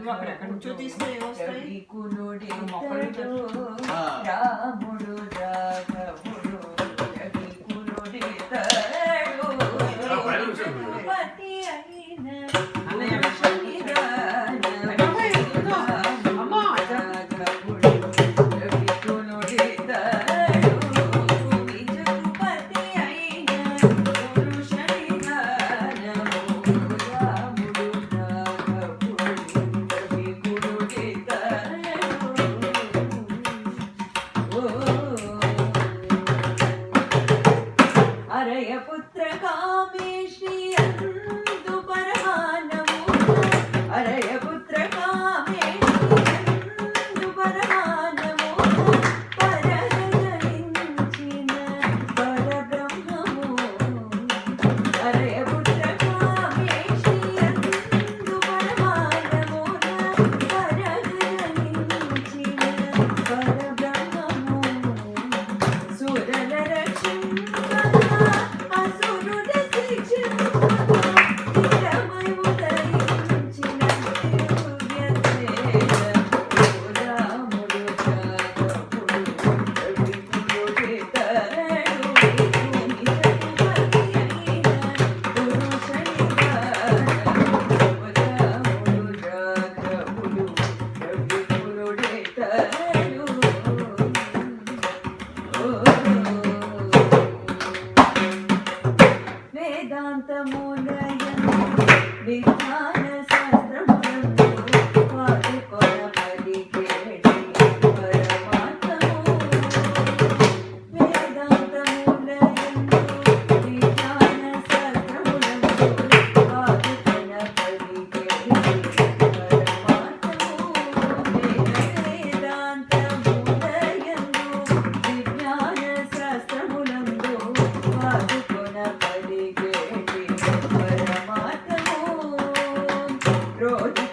ರುದ್ರಜ್ಯೋತಿಸ್ವಸ್ತ್ರೈಕುನುಡಿತರು ਹੈਗਾ ਪੁੱਤ వేదాంతములయం విధాన Roy.